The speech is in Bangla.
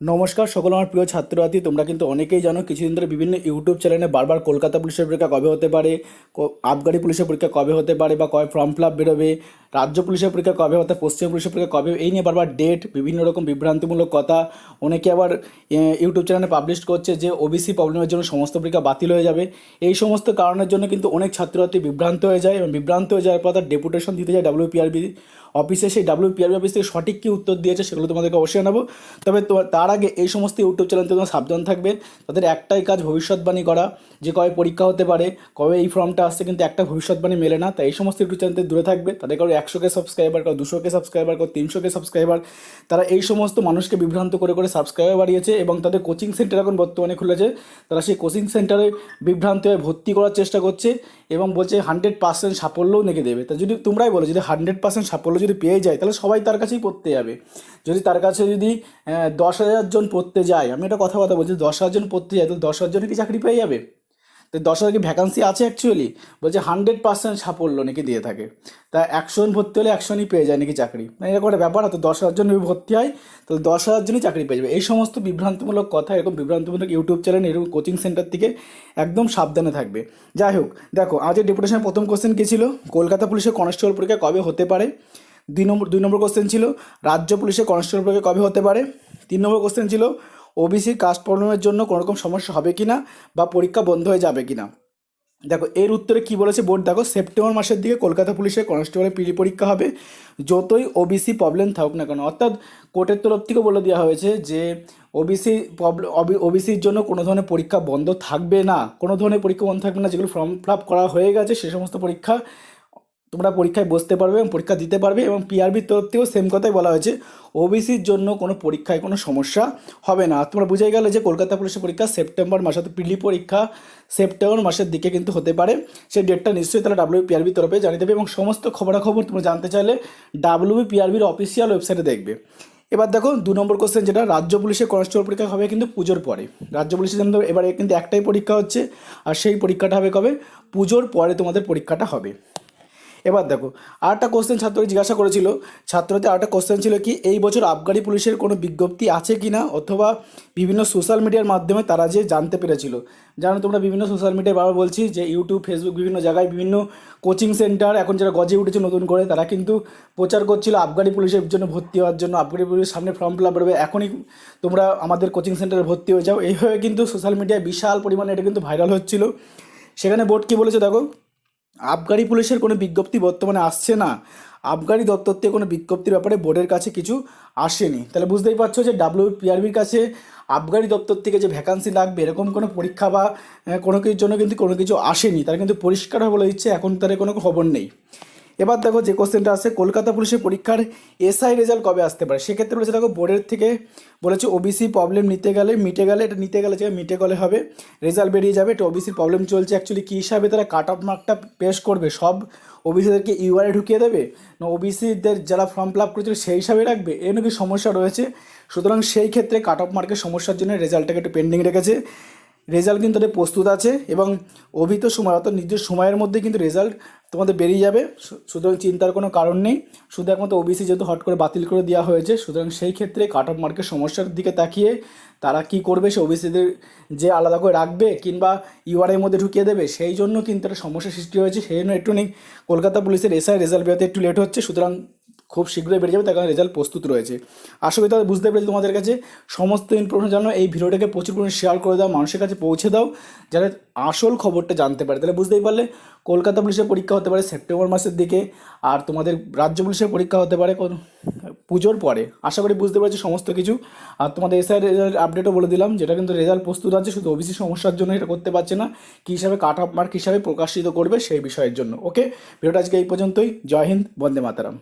নমস্কার সকল আমার প্রিয় ছাত্রছাত্রী, তোমরা কিন্তু অনেকেই জানো কিছুদিন ধরে বিভিন্ন ইউটিউব চ্যানেলে বারবার কলকাতা পুলিশের পরীক্ষা কবে হতে পারে আবগারি পুলিশের পরীক্ষা কবে হতে পারে বা কবে ফর্ম ফিল আপ বেরোবে, রাজ্য পুলিশের পরীক্ষা কবে হতে পশ্চিম পুলিশের পরীক্ষা কবে, এই নিয়ে বারবার ডেট বিভিন্ন রকম বিভ্রান্তিমূলক কথা। অনেকে আবার ইউটিউব চ্যানেলে পাবলিশ করছে যে ওবিসি প্রবলেমের জন্য সমস্ত পরীক্ষা বাতিল হয়ে যাবে। এই সমস্ত কারণের জন্য কিন্তু অনেক ছাত্রছাত্রী বিভ্রান্ত হয়ে যায় এবং বিভ্রান্ত হয়ে যাওয়ার পর তার ডেপুটেশন দিতে যায় ডাব্লিউপিআরবি অফিসে সেই ডাব্লিউপিআরবি অফিস থেকে সঠিক কী উত্তর দিয়েছে সেগুলো তোমাদেরকে অবশ্যই নেব তবে তার আগে এই সমস্ত ইউটিউব চ্যানেল তোমার সাবধান থাকবে। তাদের একটাই কাজ ভবিষ্যৎবাণী করা, যে কবে পরীক্ষা হতে পারে, কবে এই ফর্মটা আসছে, কিন্তু একটা ভবিষ্যৎবাণী মেলে না। তাই এই সমস্ত ইউটিউব চ্যানেল দূরে থাকবে। তাদের কারও একশো কে সাবস্ক্রাইবার কারও দুশো কে সাবস্ক্রাইবার কারও তিনশো কে সাবস্ক্রাইবার তারা এই সমস্ত মানুষকে বিভ্রান্ত করে করে সাবস্ক্রাইবার বাড়িয়েছে এবং তাদের কোচিং সেন্টার এখন বর্তমানে খুলেছে। তারা সেই কোচিং সেন্টারে বিভ্রান্ত হয়ে ভর্তি করার চেষ্টা করছে এবং বলছে হান্ড্রেড পার্সেন্ট সাফল্যও নেকে দেবে। তা যদি তোমরাই বলো, যদি হান্ড্রেড পার্সেন্ট সাফল্য যদি পেয়ে যায়, তাহলে সবাই তার কাছেই পড়তে যাবে। যদি তার কাছে যদি দশ হাজার জন পড়তে যায়, আমি একটা কথা কথা বলছি দশ হাজার জন পড়তে যায়, তাহলে দশ হাজার জনই কি চাকরি পেয়ে যাবে? তো দশ হাজার কি ভ্যাকান্সি আছে অ্যাকচুয়ালি বলছে হান্ড্রেড পার্সেন্ট সাফল্য নাকি দিয়ে থাকে। তা একশো জন ভর্তি হলে একশোজনই পেয়ে যায় নাকি চাকরি? মানে এরকম একটা ব্যাপার, তো দশ হাজার জন ভর্তি হয়, তাহলে দশ হাজার জনই চাকরি পেয়ে যাবে। এই সমস্ত বিভ্রান্তিমূলক কথা, এরকম বিভ্রান্তিমূলক ইউটিউব চ্যানেল এরকম কোচিং সেন্টার থেকে একদম সাবধানে থাকবে। যাই হোক, দেখো, আজকের ডেপুটেশনের প্রথম কোশ্চেন কী ছিল? কলকাতা পুলিশের কনস্টেবল পরীক্ষা কবে হতে পারে? দুই নম্বর দুই নম্বর কোশ্চেন ছিল, রাজ্য পুলিশের কনস্টেবল পরীক্ষা কবে হতে পারে? তিন নম্বর কোশ্চেন ছিল ওবিসি কাস্ট প্রবলেমের জন্য কোনো রকম সমস্যা হবে কি না বা পরীক্ষা বন্ধ হয়ে যাবে কি না দেখো, এর উত্তরে কি বলেছে বোর্ড? দেখো, সেপ্টেম্বর মাসের দিকে কলকাতা পুলিশের কনস্টেবলের পিডি পরীক্ষা হবে, যতই ওবিসি প্রবলেম থাকুক না কেন। অর্থাৎ কোর্টের তরফ থেকে বলে দেওয়া হয়েছে যে ওবিসি প্রবলেম ওবিসির জন্য কোনো ধরনের পরীক্ষা বন্ধ থাকবে না। কোনো ধরনের পরীক্ষা বন্ধ থাকবে না, যেগুলো ফর্ম ফিল করা হয়ে গেছে, সে সমস্ত পরীক্ষা তোমরা পরীক্ষায় বসতে পারবে এবং পরীক্ষা দিতে পারবে এবং পিআরবির তরফ থেকেও সেম কথাই বলা হয়েছে। ওবিসির জন্য কোনো পরীক্ষায় কোনো সমস্যা হবে না। তোমরা বুঝে গেলে যে কলকাতা পুলিশের পরীক্ষা সেপ্টেম্বর মাসে, অর্থাৎ পিলি পরীক্ষা সেপ্টেম্বর মাসের দিকে কিন্তু হতে পারে। সেই ডেটটা নিশ্চয়ই তারা ডাব্লিউ পিআরবির তরফে জানিয়ে দেবে এবং সমস্ত খবরাখবর তোমরা জানতে চাইলে ডাব্লিউ পিআরবির অফিসিয়াল ওয়েবসাইটে দেখবে। এবার দেখো দু নম্বর কোশ্চেন যেটা রাজ্য পুলিশের কনস্টেবল পরীক্ষা হবে কিন্তু পুজোর পরে। রাজ্য পুলিশের জন্য এবারে কিন্তু একটাই পরীক্ষা হচ্ছে, আর সেই পরীক্ষাটা হবে কবে? পুজোর পরে তোমাদের পরীক্ষাটা হবে। এবার দেখো, আরেকটা কোশ্চেন ছাত্রকে জিজ্ঞাসা করেছিল, ছাত্রদের আরেকটা কোশ্চেন ছিল কি, এই বছর আবগারি পুলিশের কোনো বিজ্ঞপ্তি আছে কি না অথবা বিভিন্ন সোশ্যাল মিডিয়ার মাধ্যমে তারা যে জানতে পেরেছিল। জানো তোমরা, বিভিন্ন সোশ্যাল মিডিয়ায় বারবার বলছি যে ইউটিউব ফেসবুক বিভিন্ন জায়গায় বিভিন্ন কোচিং সেন্টার এখন যারা গজে উঠেছে নতুন করে, তারা কিন্তু প্রচার করছিল আবগারি পুলিশের জন্য ভর্তি হওয়ার জন্য। আবগারি পুলিশের সামনে ফর্ম ফিল আপ বেরোবে, এখনই তোমরা আমাদের কোচিং সেন্টারে ভর্তি হয়ে যাও। এইভাবে কিন্তু সোশ্যাল মিডিয়ায় বিশাল পরিমাণে এটা কিন্তু ভাইরাল হচ্ছিল। সেখানে বোর্ড কী বলেছে দেখো? আবগারি পুলিশের কোনো বিজ্ঞপ্তি বর্তমানে আসছে না। আবগারি দপ্তর থেকে কোনো বিজ্ঞপ্তির ব্যাপারে বোর্ডের কাছে কিছু আসেনি। তাহলে বুঝতেই পারছ যে ডাব্লিউ পিআরবির কাছে আবগারি দপ্তর থেকে যে ভ্যাকান্সি লাগবে, এরকম কোনো পরীক্ষা বা কোনো কিছুর জন্য কিন্তু কোনো কিছু আসেনি। তারা কিন্তু পরিষ্কারভাবে বলে দিচ্ছে, এখন তাদের কোনো খবর নেই। এবার দেখো যে কোশ্চেনটা আছে, কলকাতা পুলিশের পরীক্ষার এসআই রেজাল্ট কবে আসতে পারে? সেক্ষেত্রে বলেছে দেখো বোর্ডের থেকে বলেছে ওবিসি প্রবলেম নিতে গেলে, মিটে গেলে, এটা নিতে গেলে যে মিটে গেলে হবে রেজাল্ট বেরিয়ে যাবে, এটা ওবিসির প্রবলেম চলছে। অ্যাকচুয়ালি কী হিসাবে তারা কাট অফ মার্কটা পেশ করবে, সব ওবিসিদেরকে ইউআরে ঢুকিয়ে দেবে? না ওবিসিদের যারা ফর্ম ফিল আপ করেছিল সেই হিসাবে রাখবে? এর নাকি সমস্যা রয়েছে? সুতরাং সেই ক্ষেত্রে কাট অফ মার্কের সমস্যার জন্য রেজাল্টটাকে একটু পেন্ডিং রেখেছে। রেজাল্ট কিন্তু তাদের প্রস্তুত আছে এবং অভিহিত সময় অর্থাৎ নিজের সময়ের মধ্যে কিন্তু রেজাল্ট তোমাদের বেরিয়ে যাবে। সুতরাং চিন্তার কোনো কারণ নেই। শুধু একমাত্র ওবিসি যেহেতু হট করে বাতিল করে দেওয়া হয়েছে, সুতরাং সেই ক্ষেত্রে কাট অফ মার্কের সমস্যার দিকে তাকিয়ে তারা কি করবে সে ওবিসিদের যে আলাদা করে রাখবে কিংবা ইউআরএর মধ্যে ঢুকিয়ে দেবে, সেই জন্য কিন্তু একটা সমস্যা সৃষ্টি হয়েছে। সেই জন্য একটু নেই কলকাতা পুলিশের এসআই রেজাল্ট বেরোতে একটু লেট হচ্ছে। সুতরাং খুব শীঘ্রই বেরিয়ে যাবে, তার কারণে রেজাল্ট প্রস্তুত রয়েছে। আশা করি তাহলে বুঝতে পেরেছি তোমাদের কাছে। সমস্ত ইনফরমেশন জানো, এই ভিডিওটাকে প্রচুর পরিমাণে শেয়ার করে দাও, মানুষের কাছে পৌঁছে দাও যারা আসল খবরটা জানতে পারে। তাহলে বুঝতেই পারলে, কলকাতা পুলিশের পরীক্ষা হতে পারে সেপ্টেম্বর মাসের দিকে, আর তোমাদের রাজ্য পুলিশের পরীক্ষা হতে পারে পুজোর পরে। আশা করি বুঝতে পারছি সমস্ত কিছু। আর তোমাদের এসআই রেজাল্ট আপডেটও বলে দিলাম, যেটা কিন্তু রেজাল্ট প্রস্তুত আছে, শুধু ওবিসি সমস্যার জন্য এটা করতে পারছে না, কী হিসাবে কাট অফ মার্ক হিসাবে প্রকাশিত করবে সেই বিষয়ের জন্য। ওকে ভিডিওটা আজকে এই পর্যন্তই। জয় হিন্দ, বন্দে মাতারাম।